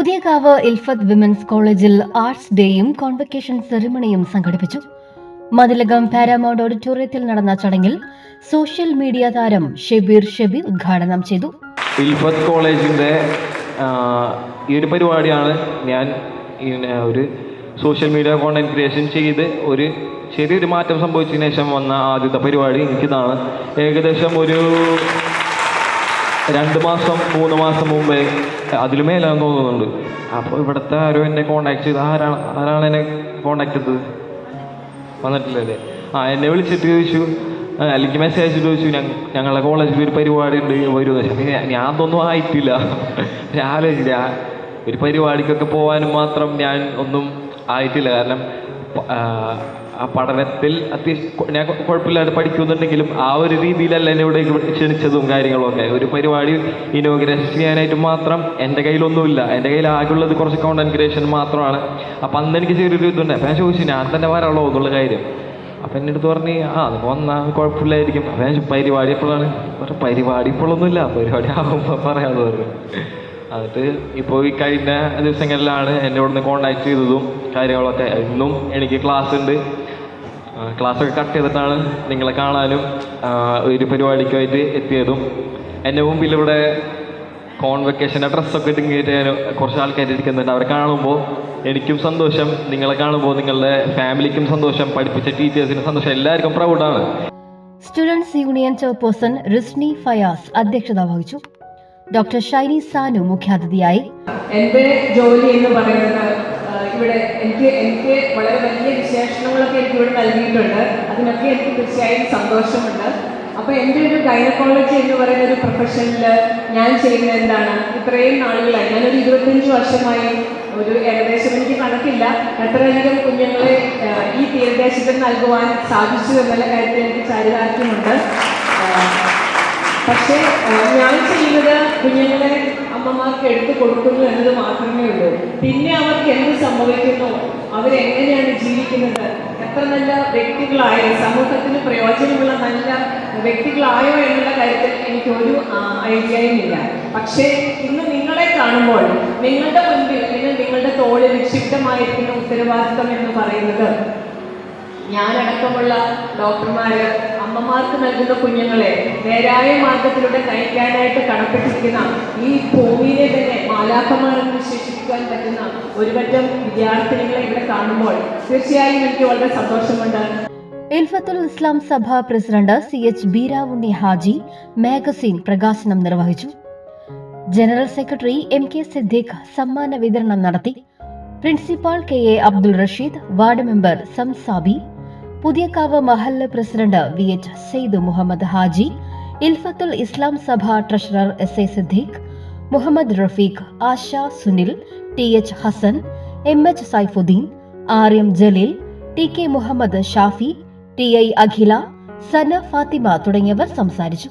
Puthiyakavu Ilfath women's കോളേജിൽ arts ഡേയും convocation സെറിമണിയും സംഘടിപ്പിച്ചു. മതിലകം പാരാമൗണ്ട് ഓഡിറ്റോറിയത്തിൽ നടന്ന ചടങ്ങിൽ സോഷ്യൽ മീഡിയ താരം ഷെബീർ ഷെബി ഉദ്ഘാടനം ചെയ്തു. ഇൽഫത്ത് കോളേജിന്റെ ഈ ഒരു പരിപാടിയാണ് ഞാൻ ഒരു സോഷ്യൽ മീഡിയ കോണ്ടന്റ് ക്രിയേഷൻ ചെയ്ത് ഒരു ചെറിയൊരു മാറ്റം സംഭവിച്ചതിന് ശേഷം വന്ന ആദ്യത്തെ പരിപാടി എനിക്കിതാണ്. ഏകദേശം ഒരു രണ്ട് മാസം മൂന്ന് മാസം മുമ്പേ അതിലും മേലാന്ന് തോന്നുന്നുണ്ട് അപ്പോൾ ഇവിടുത്തെ ആരോ എന്നെ കോണ്ടാക്ട് ചെയ്ത് ആരാണ് ആരാണ് എന്നെ കോണ്ടാക്ട് ചെയ്തത്? വന്നിട്ടില്ലല്ലേ? ആ എന്നെ വിളിച്ചിട്ട് ചോദിച്ചു. അല്ലെങ്കിൽ മെസ്സേജ് അയച്ചിട്ട് ചോദിച്ചു "ഞങ്ങ- ഞങ്ങളുടെ കോളേജിൽ ഒരു പരിപാടി ഉണ്ട് വരുമെന്ന് ഞാൻ- അതൊന്നും ആയിട്ടില്ല. ആലോചിച്ചില്ല. ഒരു പരിപാടിക്കൊക്കെ പോകാനും മാത്രം ഞാൻ ഒന്നും ആയിട്ടില്ല. കാരണം ആ, പഠനത്തിൽ അത്യാവശ്യം ഞാൻ കുഴപ്പമില്ലാതെ പഠിക്കുന്നുണ്ടെങ്കിലും ആ ഒരു രീതിയിലല്ല എന്നെ ഇവിടെ ക്ഷണിച്ചതും കാര്യങ്ങളൊക്കെ. ഒരു പരിപാടി ഇനോഗ്രേഷൻ ചെയ്യാനായിട്ട് മാത്രം എന്റെ കയ്യിലൊന്നുമില്ല. എന്റെ കയ്യിൽ ആകെയുള്ളത് കുറച്ച് കോണ്ടന്റ് ക്രിയേഷൻ മാത്രമാണ്. അപ്പം അന്ന് എനിക്ക് ചെറിയൊരു ഇതുണ്ട്. അപ്പം ഞാൻ ചോദിച്ചു ഞാൻ തന്നെ വരാളോ? എന്നുള്ള കാര്യം. അപ്പം എന്റെ അടുത്ത് പറഞ്ഞ് ആ അത് വന്നാൽ കുഴപ്പമില്ലായിരിക്കും. അപ്പം ഞാൻ പരിപാടി എപ്പോഴാണ്? പരിപാടി ഇപ്പോഴൊന്നുമില്ല. പരിപാടി ആകുമ്പോൾ പറയാമെന്ന് പറഞ്ഞു. എന്നിട്ട് ഇപ്പോൾ ഈ കഴിഞ്ഞ ദിവസങ്ങളിലാണ് എന്നോട് കോണ്ടാക്ട് ചെയ്തതും കാര്യങ്ങളൊക്കെ. ഇന്നും എനിക്ക് ക്ലാസ് ഉണ്ട്. ക്ലാസ്സൊക്കെ കട്ട് ചെയ്തിട്ടാണ് നിങ്ങളെ കാണാനും ഒരു പരിപാടിക്കായിട്ട് എത്തിയതും. എന്റെ മുമ്പിൽ ഇവിടെ കോൺവെക്കേഷന്റെ ഡ്രസ്സൊക്കെ ഇട്ടും ഞാൻ കുറച്ച് ആൾക്കാർ ഇരിക്കുന്നുണ്ട്. അവരെ കാണുമ്പോൾ എനിക്കും സന്തോഷം. നിങ്ങളെ കാണുമ്പോൾ നിങ്ങളുടെ ഫാമിലിക്കും സന്തോഷം. പഠിപ്പിച്ച ടീച്ചേഴ്സിനും സന്തോഷം. എല്ലാവർക്കും പ്രൗഡാണ് students union chairperson Risni Fayas അധ്യക്ഷത വഹിച്ചു. ഡോക്ടർ ഷൈനി സാനു മുഖ്യാതിഥിയായി. എന്റെ ജോലി എന്ന് പറയുന്നത് ഇവിടെ എനിക്ക് എനിക്ക് വളരെ വലിയ വിശേഷണങ്ങളൊക്കെ എനിക്ക് ഇവിടെ നൽകിയിട്ടുണ്ട്. അതിനൊക്കെ എനിക്ക് തീർച്ചയായും സന്തോഷമുണ്ട്. അപ്പോൾ എന്റെ ഒരു ഗൈനക്കോളജി എന്ന് പറയുന്ന ഒരു പ്രൊഫഷനിൽ ഞാൻ ചെയ്യുന്നത് എന്താണ്? ഇത്രയും നാളുകളായി ഞാനൊരു ഇരുപത്തഞ്ച് വർഷമായി ഒരു ഏകദേശം എനിക്ക് കണക്കില്ല. എത്രയധികം കുഞ്ഞുങ്ങളെ ഈ തീരദേശത്തിൽ നൽകുവാൻ സാധിച്ചു എന്നുള്ള കാര്യത്തിൽ എനിക്ക് ചാരിതാർത്ഥ്യമുണ്ട്. പക്ഷേ ഞാൻ ചെയ്യുന്നത് കുഞ്ഞുങ്ങളെ അമ്മമാർക്ക് എടുത്തു കൊടുക്കുന്നു എന്നത് മാത്രമേ ഉള്ളൂ. പിന്നെ അവർക്ക് എന്ത് സംഭവിക്കുന്നു? അവരെങ്ങനെയാണ് ജീവിക്കുന്നത്? എത്ര നല്ല വ്യക്തികളായ സമൂഹത്തിന് പ്രയോജനമുള്ള നല്ല വ്യക്തികളായോ എന്നുള്ള കാര്യത്തിൽ എനിക്ക് ഒരു ഐഡിയയും ഇല്ല. പക്ഷേ ഇന്ന് നിങ്ങളെ കാണുമ്പോൾ നിങ്ങളുടെ മുൻപിൽ അല്ലെങ്കിൽ നിങ്ങളുടെ തോളിൽ നിക്ഷിപ്തമായിരിക്കുന്ന ഉത്തരവാദിത്വം എന്ന് പറയുന്നത് ഞാനടക്കമുള്ള ഡോക്ടർമാര് അമ്മമാർക്ക് നൽകുന്ന കുഞ്ഞുങ്ങളെ നേരായ മാർഗത്തിലൂടെ നയിക്കാനായിട്ട് കടപ്പെട്ടിരിക്കുന്ന ഈ ഭൂമിയിലെ തന്നെ മാലാഖമാരെന്ന് വിശേഷിപ്പിക്കാൻ പറ്റുന്ന ഒരുപറ്റം വിദ്യാർത്ഥിനികളെ ഇവിടെ കാണുമ്പോൾ തീർച്ചയായും എനിക്ക് വളരെ സന്തോഷമുണ്ട്. Ilfathul Islam Sabha president C H Beeravunni Haji magazine പ്രകാശനം നിർവഹിച്ചു. General secretary M K Siddique സമ്മാന വിതരണം നടത്തി principal K A Abdul Rasheed ward member Samsabi Puthiyakkavu Mahalla president V H Syed Muhammad Haji Ilfathul Islam Sabha treasurer S A Siddique Muhammad Rafeeq Asha Sunil T H Hasan M H Saifuddin R M Jaleel T K Muhammad Shafi T I Akhila Sana Fathima തുടങ്ങിയവർ സംസാരിച്ചു.